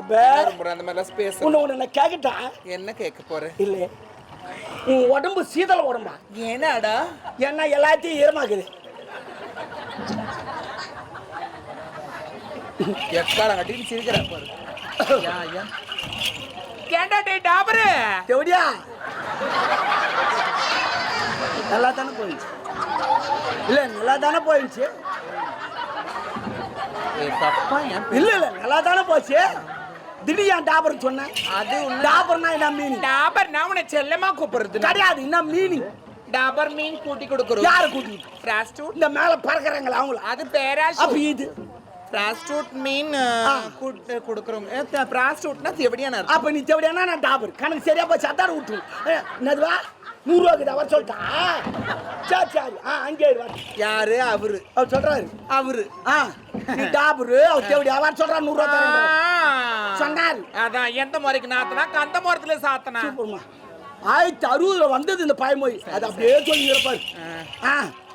அந்த மாதிரிலாம் பேச உன்னை உன்னை நான் கேட்கட்டா என்ன கேட்க போற? இல்லை. உன் உடம்பு சீதள உடம்பா? ஏனாடா? ஏன்னா எல்லாத்தையும் ஈரமாக்குது எக்காலம் கட்டின்னு சிரிக்கிறா பாரு. ஏண்டா டேய் டாபரு? எப்படியா நல்லா தானே போயிடுச்சு. இல்லை நல்லா தானே போயிடுச்சு தப்பா இல்ல இல்ல நல்லா தானே போச்சு. திடீர் டாபர் சொன்னேன் அது. டாபர்னா என்ன மீனிங் டாபர் நான் உன்னை செல்லமா கூப்பிடுறது கிடையாது என்ன மீனிங் டாபர் மீன் கூட்டி கொடுக்குறோம். யாரை கூட்டிட்டு பிராஸ்டூட் இந்த மேல பறக்குறாங்களா அவங்கள? அது பேராஷ் அப்ப இது? பிராஸ்டியூட் மீன். கொடுக்குறோம். பிராஸ்டியூட்னா எப்படியான அர்த்தம் அப்ப நீ தேவையானா நான் டாபர்? கணக்கு சரியா போச்சு அதான் விட்டு என்னதுவா? நூறுரூவா கிட்ட அவர் சொல்லிட்டா? சரி சரி. ஆ அங்கே. யாரு? அவரு. அவர் சொல்றாரு. அவரு. ஆ. டாபரு அவர் தேவையா அவர் சொல்றா நூறுரூவா சொன்னாரு. அதான் எந்த முறைக்கு நாத்தனா கந்த முறத்துல சாத்தனா. ஆயிரத்தி அறுபதுல வந்தது இந்த பயமொழி அது அப்படியே சொல்லி இருப்பாரு ஆ.